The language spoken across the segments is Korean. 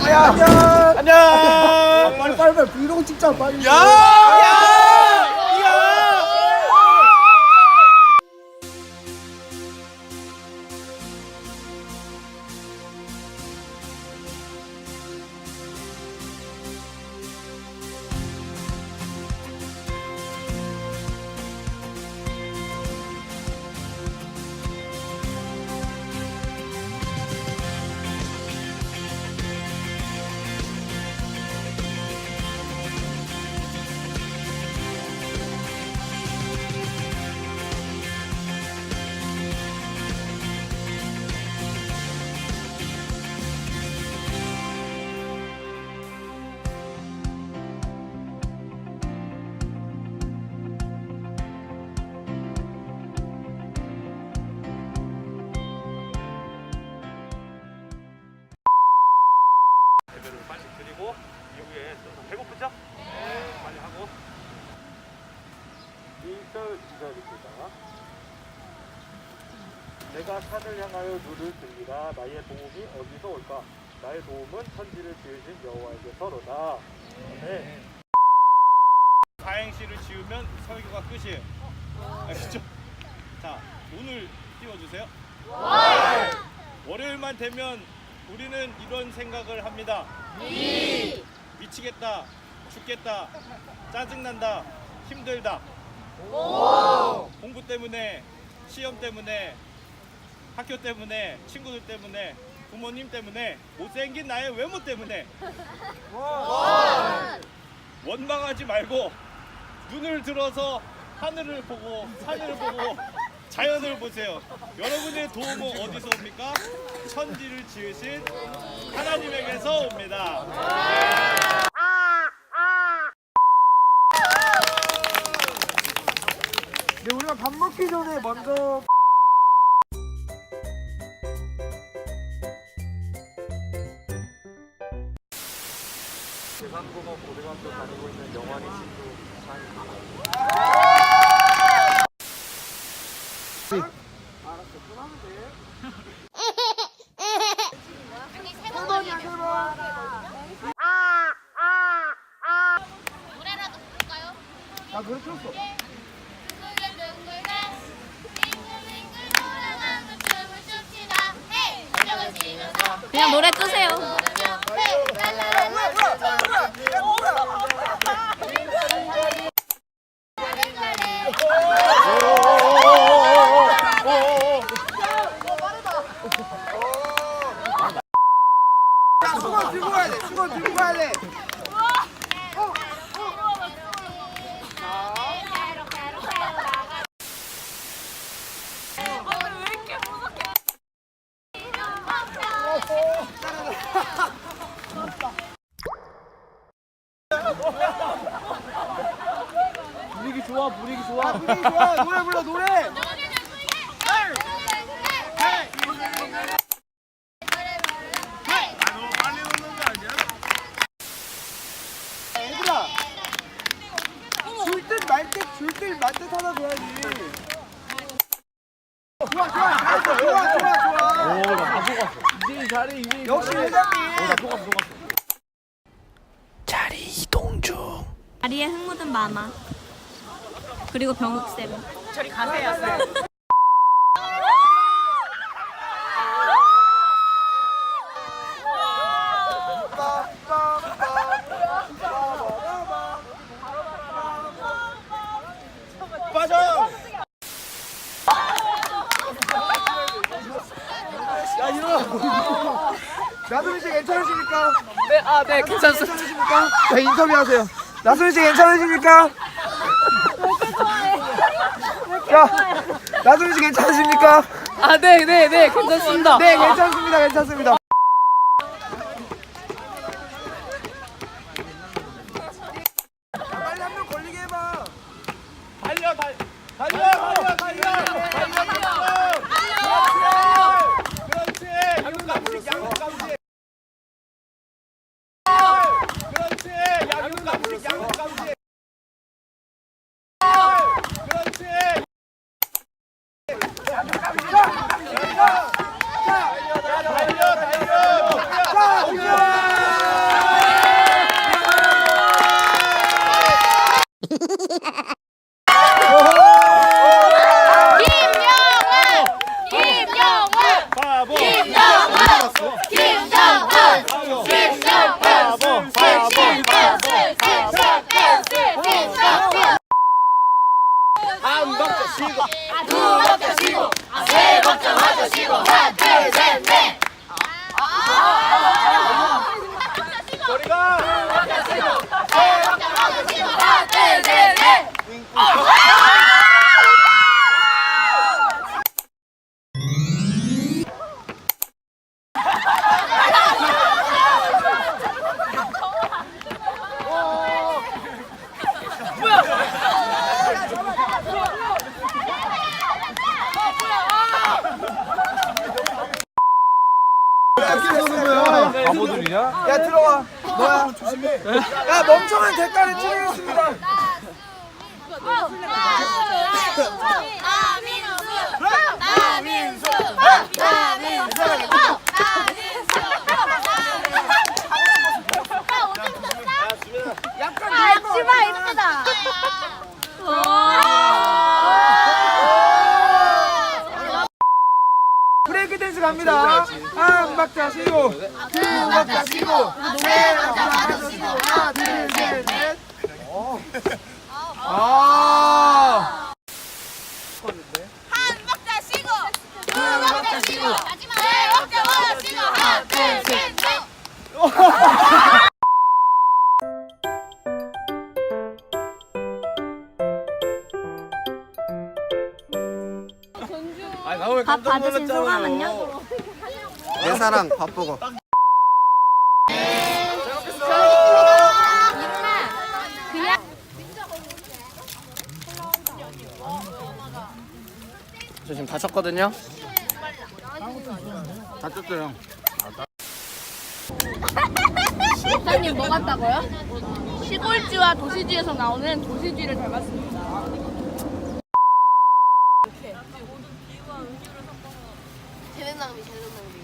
안녕. 안녕. 빨리 빨리 빨리 브이로그 찍자 빨리. 야! 야! 일절 기자입니다. 내가 산을 향하여 눈을 들리라 나의 도움이 어디서 올까? 나의 도움은 천지를 지으신 여호와에게서로다. 네. 사행시를 지으면 설교가 끝이에요. 아시죠? 자, 오늘 띄워주세요. 월요일만 되면 우리는 이런 생각을 합니다. 미치겠다, 죽겠다, 짜증난다, 힘들다. 공부 때문에, 시험 때문에, 학교 때문에, 친구들 때문에, 부모님 때문에, 못생긴 나의 외모 때문에. 원망하지 말고 눈을 들어서 하늘을 보고 산을 보고 자연을 보세요. 여러분의 도움은 어디서 옵니까? 천지를 지으신 하나님에게서 옵니다. 네 우리가 밥 먹기 전에 먼저 대산공업 고등학교 다니고 있는 영환이 친구 차입니다. 노래라도 부를까요? 나 노래 틀었어. 둥글둥글해 빙글빙글 돌아가는 춤을 춥시다 헤이 저녁을 지면서 그냥 노래 끄세요. 부르며 헤이 랄랄랄라 수건 들고 가야 돼. 수건 들고 가야 돼. 분위기 좋아, 분위기 좋아. 노래 불러 노래. 얘들아. 줄듯 말듯 줄듯 말듯 하나 줘야지. 좋아 좋아 잘했어. 좋아 좋아 좋아. 오, 나 바보 같어. 이제 잘해, 이제. 역시 회장님. 나 속았어, 속았어. 다리에 흙 묻은 마마. 그리고 병욱쌤. 빠져! 야, 일어나! 나소민 씨 괜찮으십니까? 네, 아, 네, 괜찮습니다. 괜찮으십니까? 자 인터뷰하세요. 나소민 씨 괜찮으십니까? 자, 나소민 씨 괜찮으십니까? 아, 네, 네, 네, 괜찮습니다. 네, 괜찮습니다. 괜찮습니다. 빨리 한 명 걸리게 해봐. 달려, 달려! 달려, 달려, 달려! 달려, 달려! 그렇지! 양육감식, 양육감식! 그렇지! 양육감식, 양육감식! 그렇지! 달려, 달려, 달려! 뭐야? 야 대가를 치르겠습니다. 나민수 나민수 약간 이렇게다 브레이크 댄스 갑니다. 한 박자 쉬고, 두 박자 쉬고, 세 박자 쉬고, 하나, 둘, 셋, 넷. 아. 한 박자 쉬고 두 박자 쉬고 마지막 세 박자 쉬고 하나 둘셋넷 밥 받으신 소감은요? 내 사랑 바쁘고. 저 지금 다쳤거든요. 다쳤어요. 사장님 뭐 같다고요? 시골쥐와 도시쥐에서 나오는 도시쥐를 닮았습니다. 재능 낭비, 재능 낭비.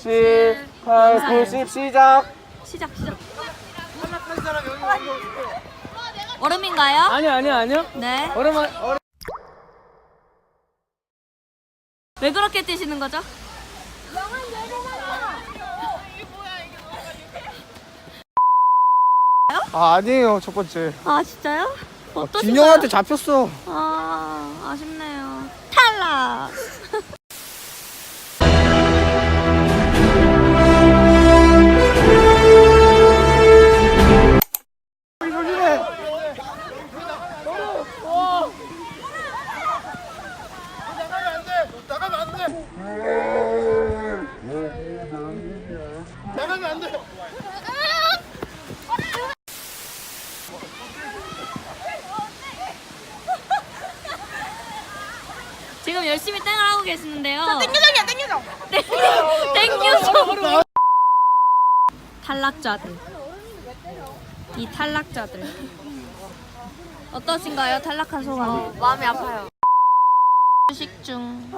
십, 팔, 구십 시작. 시작 시작. 얼음인가요? 아니요 아니요 아니요. 네. 얼음은 얼음. 왜 그렇게 뛰시는 거죠? 아 아니에요 첫 번째. 아 진짜요? 어떠신가요? 진영한테 잡혔어. 아 아쉽네요. 탈락. 계시는데요. 땡겨정이야 땡겨정 땡겨서 탈락자들 이 탈락자들 어떠신가요 탈락한 소감? 마음이 아파요. 휴식 중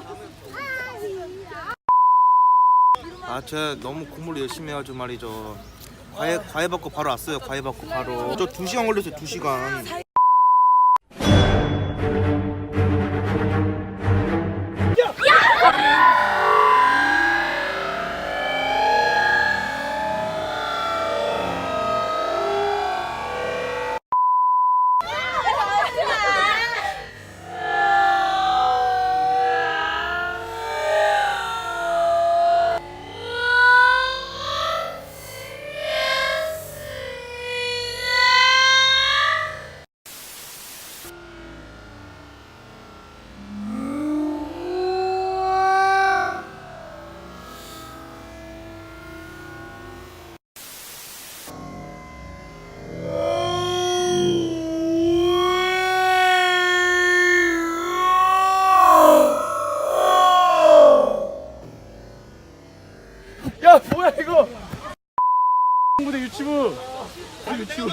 아, 제가 너무 공부를 열심히 해가지고 말이죠. 과외, 과외 받고 바로 왔어요. 과외 받고 바로. 저 2시간 걸렸어요, 2시간. 유튜브. 유튜브.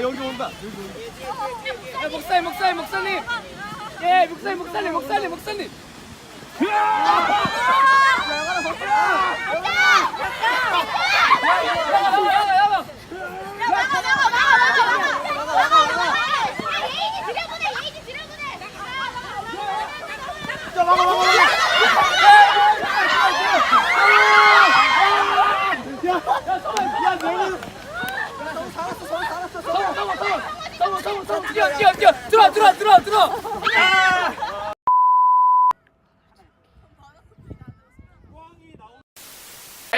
여기 온다. 야 목사님 목사님 목사님. 예 목사님 목사님 목사님 목사님. 뛰어 뛰어 뛰어 들어 들어 들어 들어.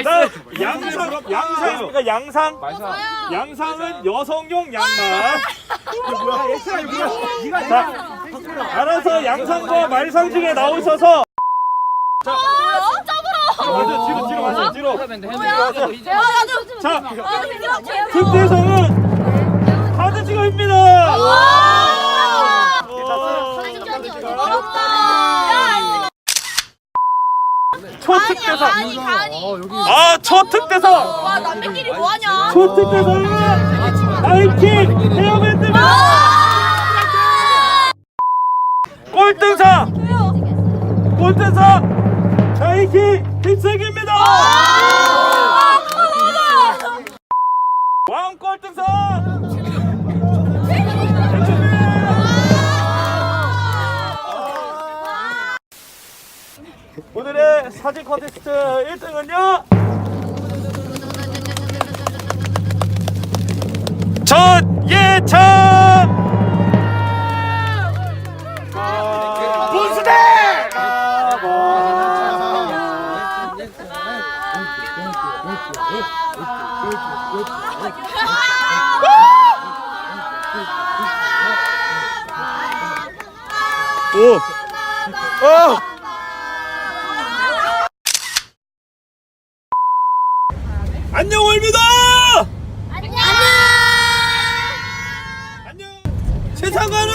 자, 양상, 양상입니까? 양상? 양상은 여성용 양말. 자, 알아서 양상과 말상 중에 나오셔서. 자, 맞아, 뒤로, 뒤로 가세요, 뒤로. 자, 특대성은 카드지갑입니다. 초특대성. 아, 초특대성. 와 남매끼리 뭐하냐? 초특대성은 나이키 헤어밴드입니다. 꼴등상. 꼴등상 나이키 힙색입니다. 왕 꼴등상. 오늘의 사진 콘테스트 1등은요 전예찬 분수대 오. 어. 상관